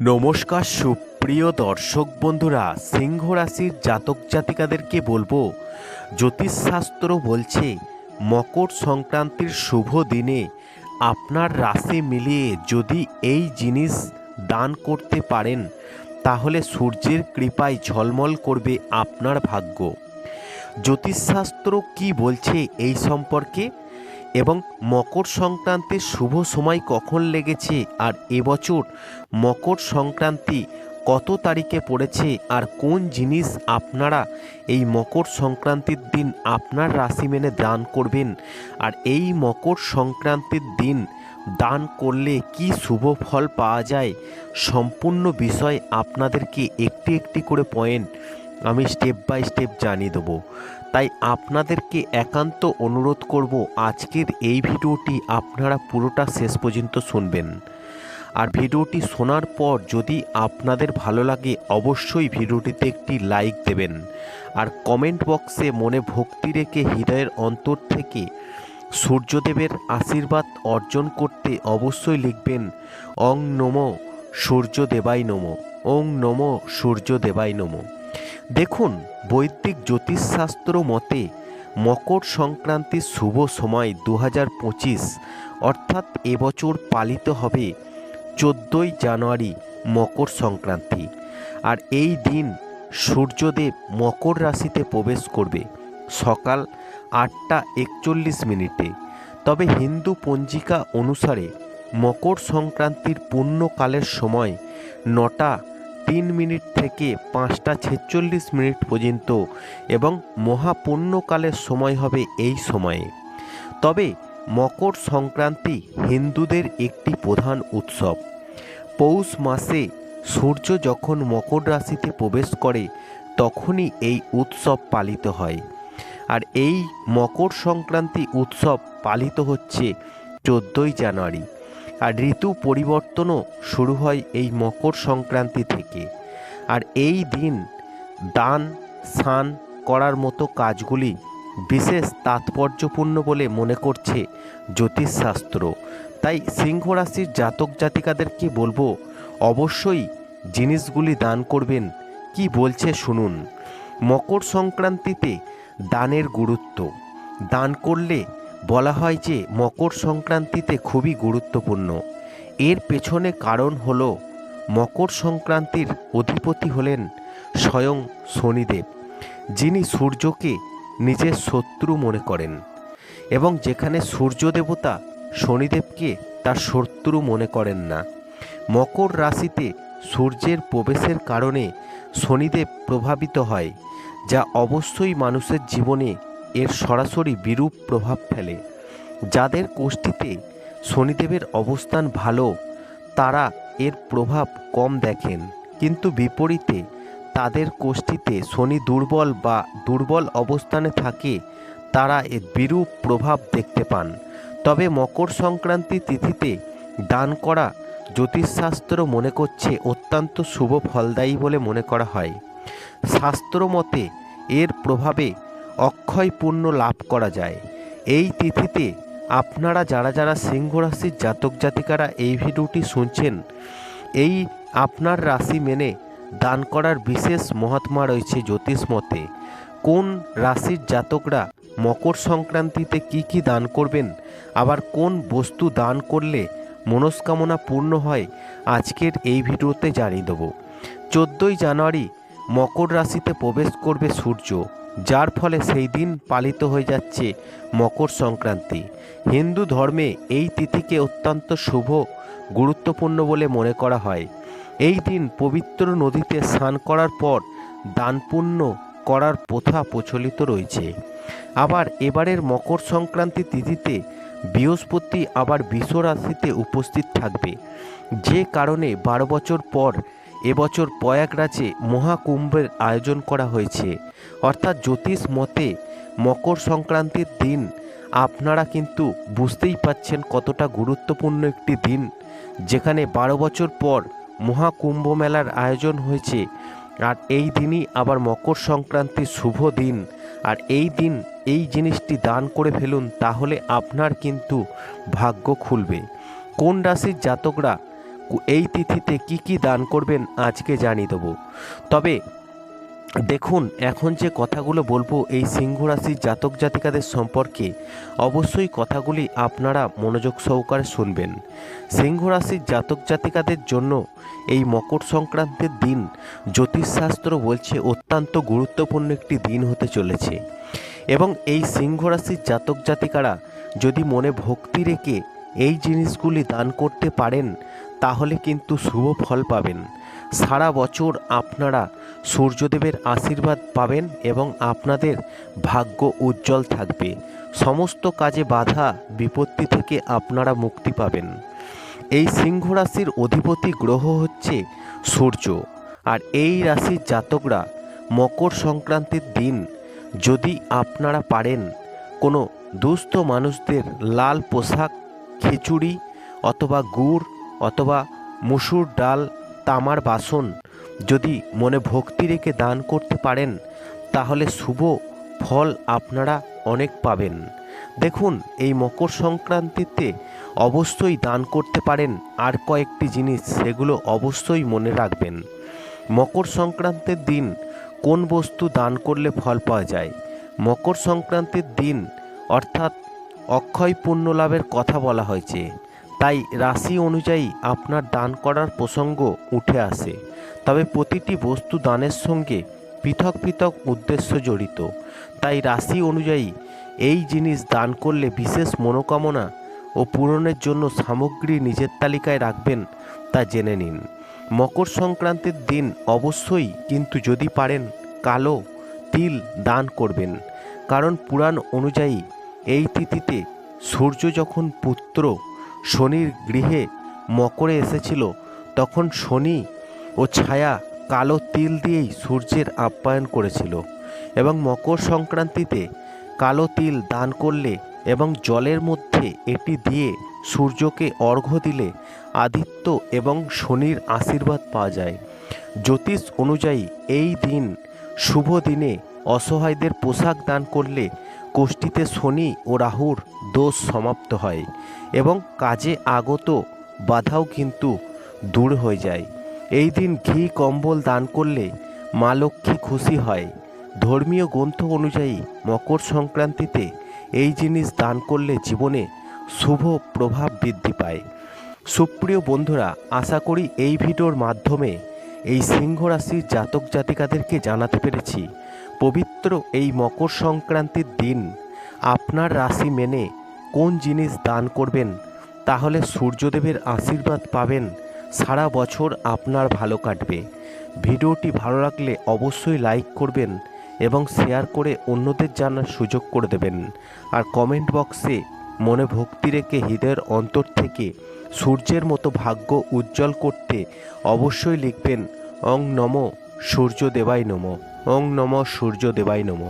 নমস্কার, সুপ্রিয় দর্শক বন্ধুরা সিংহ রাশির জাতক জাতিকাদেরকে বলব, জ্যোতিষশাস্ত্র বলছে, মকর সংক্রান্তির শুভ দিনে আপনার রাশি মিলিয়ে যদি এই জিনিস দান করতে পারেন, তাহলে সূর্যের কৃপায় ঝলমল করবে আপনার ভাগ্য। জ্যোতিষশাস্ত্র কি বলছে এই সম্পর্কে? এবং মকর সংক্রান্তির শুভ সময় কখন লেগেছে আর এবছর মকর সংক্রান্তি কত তারিখে পড়েছে আর কোন জিনিস আপনারা এই মকর সংক্রান্তির দিন আপনার রাশি মেনে দান করবেন? আর এই মকর সংক্রান্তির দিন দান করলে কি শুভ ফল পাওয়া যায়? সম্পূর্ণ বিষয় আপনাদেরকে একটি একটি করে পয়েন্ট আমি স্টেপ বাই স্টেপ জানিয়ে দেবো। তাই আপনাদেরকে একান্ত অনুরোধ করব আজকের এই ভিডিওটি আপনারা পুরোটা শেষ পর্যন্ত শুনবেন। আর ভিডিওটি শোনার পর যদি আপনাদের ভালো লাগে, অবশ্যই ভিডিওটিতে একটি লাইক দেবেন। আর কমেন্ট বক্সে মনে ভক্তি রেখে হৃদয়ের অন্তর থেকে সূর্যদেবের আশীর্বাদ অর্জন করতে অবশ্যই লিখবেন অং নমো সূর্য দেবাই নমো, ওং নমো সূর্য দেবাই নমো। দেখুন, বৈদিক জ্যোতিষশাস্ত্র মতে মকর সংক্রান্তির শুভ সময় দু হাজার পঁচিশ, অর্থাৎ এবছর পালিত হবে চোদ্দোই জানুয়ারি মকর সংক্রান্তি। আর এই দিন সূর্যদেব মকর রাশিতে প্রবেশ করবে সকাল আটটা একচল্লিশ মিনিটে। তবে হিন্দু পঞ্জিকা অনুসারে মকর সংক্রান্তির পূর্ণকালের সময় নটা তিন মিনিট থেকে পাঁচটা ছেচল্লিশ মিনিট পর্যন্ত এবং মহাপুণ্যকালের সময় হবে এই সময়ে। তবে মকর সংক্রান্তি হিন্দুদের একটি প্রধান উৎসব। পৌষ মাসে সূর্য যখন মকর রাশিতে প্রবেশ করে, তখনই এই উৎসব পালিত হয়। আর এই মকর সংক্রান্তি উৎসব পালিত হচ্ছে চোদ্দোই জানুয়ারি। আর ঋতু পরিবর্তনও শুরু হয় এই মকর সংক্রান্তি থেকে। আর এই দিন দান, স্নান করার মতো কাজগুলি বিশেষ তাৎপর্যপূর্ণ বলে মনে করছে জ্যোতিষশাস্ত্র। তাই সিংহ রাশির জাতক জাতিকাদেরকে বলব, অবশ্যই জিনিসগুলি দান করবেন। কি বলছে শুনুন। মকর সংক্রান্তিতে দানের গুরুত্ব। দান করলে বলা হয় যে মকর সংক্রান্তিতে খুবই গুরুত্বপূর্ণ। এর পেছনে কারণ হল, মকর সংক্রান্তির অধিপতি হলেন স্বয়ং শনিদেব, যিনি সূর্যকে নিজের শত্রু মনে করেন এবং যেখানে সূর্য দেবতা শনিদেবকে তার শত্রু মনে করেন না। মকর রাশিতে সূর্যের প্রবেশের কারণে শনিদেব প্রভাবিত হয়, যা অবশ্যই মানুষের জীবনে এর সরাসরি বিরূপ প্রভাব ফেলে। যাদের কোষ্ঠীতে শনিদেবের অবস্থান ভালো, তারা এর প্রভাব কম দেখেন। কিন্তু বিপরীতে, তাদের কোষ্ঠীতে শনি দুর্বল বা দুর্বল অবস্থানে থাকে, তারা এর বিরূপ প্রভাব দেখতে পান। তবে মকর সংক্রান্তি তিথিতে দান করা জ্যোতিষশাস্ত্র মনে করছে অত্যন্ত শুভ ফলদায়ী বলে মনে করা হয়। শাস্ত্র মতে, এর প্রভাবে অক্ষয় পুণ্য লাভ করা যায়। এই তিথিতে আপনারা যারা যারা সিংহ রাশির জাতক জাতিকারা এই ভিডিওটি শুনছেন, এই আপনার রাশি মেনে দান করার বিশেষ মহাত্মা রয়েছে জ্যোতিষ মতে। কোন রাশির জাতকরা মকর সংক্রান্তিতে কি কি দান করবেন, আবার কোন বস্তু দান করলে মনস্কামনা পূর্ণ হয়, আজকের এই ভিডিওতে জানিয়ে দেবো। চোদ্দোই জানুয়ারি মকর রাশিতে প্রবেশ করবে সূর্য। যার ফলে সেই দিন পালিত হয়ে যাচ্ছে মকর সংক্রান্তি। হিন্দু ধর্মে এই তিথিকে অত্যন্ত শুভ, গুরুত্বপূর্ণ বলে মনে করা হয়। এই দিন পবিত্র নদীতে স্নান করার পর দানপুণ্য করার প্রথা প্রচলিত রয়েছে। আবার এবারের মকর সংক্রান্তি তিথিতে বৃহস্পতি আবার বিষ রাশিতে উপস্থিত থাকবে। যে কারণে বারো বছর পর এবছর প্রয়াগরাজে মহাকুম্ভের আয়োজন করা হয়েছে। অর্থাৎ জ্যোতিষ মতে মকর সংক্রান্তির দিন, আপনারা কিন্তু বুঝতেই পাচ্ছেন কতটা গুরুত্বপূর্ণ একটি দিন, যেখানে বারো বছর পর মহাকুম্ভ মেলার আয়োজন হয়েছে। আর এই দিনই আবার মকর সংক্রান্তির শুভ দিন। আর এই দিন এই জিনিসটি দান করে ফেলুন, তাহলে আপনার কিন্তু ভাগ্য খুলবে। কোন রাশির জাতকরা এই তিথিতে কি কি দান করবেন আজকে জানিয়ে দেবো। তবে দেখুন, এখন যে কথাগুলো বলব, এই সিংহ রাশির জাতক জাতিকাদের সম্পর্কে অবশ্যই কথাগুলি আপনারা মনোযোগ সহকারে শুনবেন। সিংহ রাশির জাতক জাতিকাদের জন্য এই মকর সংক্রান্তির দিন জ্যোতিষশাস্ত্র বলছে অত্যন্ত গুরুত্বপূর্ণ একটি দিন হতে চলেছে। এবং এই সিংহ রাশির জাতক জাতিকারা যদি মনে ভক্তি রেখে এই জিনিসগুলি দান করতে পারেন তাহলে কিন্তু শুভ ফল পাবেন। সারা বছর আপনারা সূর্যদেবের আশীর্বাদ পাবেন এবং আপনাদের ভাগ্য উজ্জ্বল থাকবে। সমস্ত কাজে বাধা বিপত্তি থেকে আপনারা মুক্তি পাবেন। এই সিংহ রাশির অধিপতি গ্রহ হচ্ছে সূর্য। আর এই রাশির জাতকরা মকর সংক্রান্তির দিন যদি আপনারা পারেন, কোনো দুস্থ মানুষদের লাল পোশাক, খিচুড়ি অথবা গুড় অথবা মুসুর ডাল, তামার বাসন যদি মনে ভক্তি রেখে দান করতে পারেন, তাহলে শুভ ফল আপনারা অনেক পাবেন। দেখুন, এই মকর সংক্রান্তিতে অবশ্যই দান করতে পারেন আর কয়েকটি জিনিস, সেগুলো অবশ্যই মনে রাখবেন। মকর সংক্রান্তির দিন কোন বস্তু দান করলে ফল পাওয়া যায়? মকর সংক্রান্তির দিন অর্থাৎ অক্ষয় পুণ্য লাভের কথা বলা হয়েছে। তাই রাশি অনুযায়ী আপনার দান করার প্রসঙ্গ উঠে আসে। তবে প্রতিটি বস্তু দানের সঙ্গে পৃথক পৃথক উদ্দেশ্য জড়িত। তাই রাশি অনুযায়ী এই জিনিস দান করলে বিশেষ মনোকামনা ও পূরণের জন্য সামগ্রী নিজের তালিকায় রাখবেন তা জেনে নিন। মকর সংক্রান্তির দিন অবশ্যই কিন্তু যদি পারেন কালো তিল দান করবেন। কারণ পুরাণ অনুযায়ী এই তিথিতে সূর্য যখন পুত্র শনির গৃহে মকরে এসেছিল, তখন শনি ও ছায়া কালো তিল দিয়েই সূর্যের আপ্যায়ন করেছিল এবং মকর সংক্রান্তিতে কালো তিল দান করলে এবং জলের মধ্যে এটি দিয়ে সূর্যকে অর্ঘ্য দিলে আদিত্য এবং শনির আশীর্বাদ পাওয়া যায়। জ্যোতিষ অনুযায়ী এই দিন শুভ দিনে অসহায়দের পোশাক দান করলে কোষ্ঠীতে শনি ও রাহুর দোষ সমাপ্ত হয় এবং কাজে আগত বাধাও কিন্তু দূর হয়ে যায়। এই দিন ঘি, কম্বল দান করলে মা লক্ষ্মী খুশি হয়। ধর্মীয় গ্রন্থ অনুযায়ী মকর সংক্রান্তিতে এই জিনিস দান করলে জীবনে শুভ প্রভাব বৃদ্ধি পায়। সুপ্রিয় বন্ধুরা, আশা করি এই ভিডিওর মাধ্যমে এই সিংহ রাশির জাতক জাতিকাদেরকে জানাতে পেরেছি। পবিত্র এই মকর সংক্রান্তির দিন আপনার রাশি মেনে কোন জিনিস দান করবেন, তাহলে সূর্যদেবের আশীর্বাদ পাবেন, সারা বছর আপনার ভালো কাটবে। ভিডিওটি ভালো লাগলে অবশ্যই লাইক করবেন এবং শেয়ার করে অন্যদের জানার সুযোগ করে দেবেন। আর কমেন্ট বক্সে মনে ভক্তি রেখে হৃদয়ের অন্তর থেকে সূর্যের মতো ভাগ্য উজ্জ্বল করতে অবশ্যই লিখবেন, অং নম সূর্য দেবাই নম। অং নম সূর্য দেবাই নম।